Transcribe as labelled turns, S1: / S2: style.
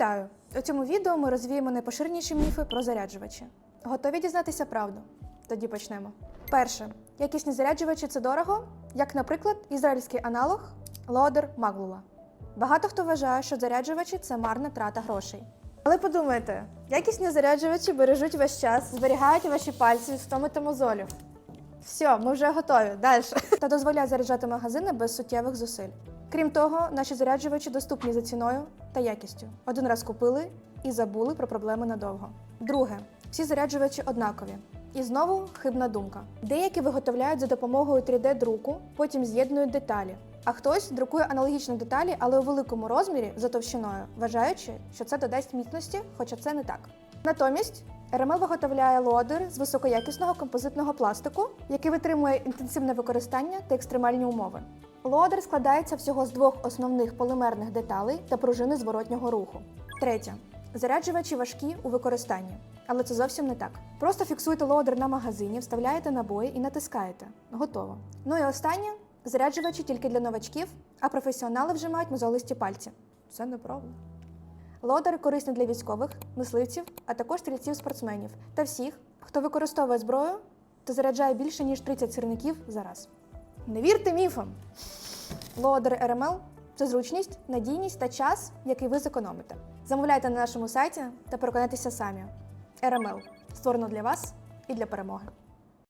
S1: Вітаю! У цьому відео ми розвіємо найпоширеніші міфи про заряджувачі. Готові дізнатися правду? Тоді почнемо. Перше, якісні заряджувачі це дорого, як, наприклад, ізраїльський аналог Лодер Маглула. Багато хто вважає, що заряджувачі це марна трата грошей. Але подумайте, якісні заряджувачі бережуть ваш час, зберігають ваші пальці від втоми та мозолів. Все, ми вже готові. Далі. Та дозволяють заряджати магазини без суттєвих зусиль. Крім того, наші заряджувачі доступні за ціною та якістю. Один раз купили і забули про проблеми надовго. Друге, всі заряджувачі однакові. І знову хибна думка. Деякі виготовляють за допомогою 3D-друку, потім з'єднують деталі. А хтось друкує аналогічні деталі, але у великому розмірі за товщиною, вважаючи, що це додасть міцності, хоча це не так. Натомість РМЛ виготовляє лодер з високоякісного композитного пластику, який витримує інтенсивне використання та екстремальні умови. Лодер складається всього з двох основних полімерних деталей та пружини зворотнього руху. Третє. Заряджувачі важкі у використанні, але це зовсім не так. Просто фіксуйте лодер на магазині, вставляєте набої і натискаєте. Готово. Ну і останнє заряджувачі тільки для новачків, а професіонали вже мають мозолисті пальці. Це неправда. Лодери корисні для військових, мисливців, а також стрільців-спортсменів та всіх, хто використовує зброю та заряджає більше ніж 30 сірників за раз. Не вірте міфам! Лодери РМЛ це зручність, надійність та час, який ви зекономите. Замовляйте на нашому сайті та переконайтеся самі. РМЛ створено для вас і для перемоги.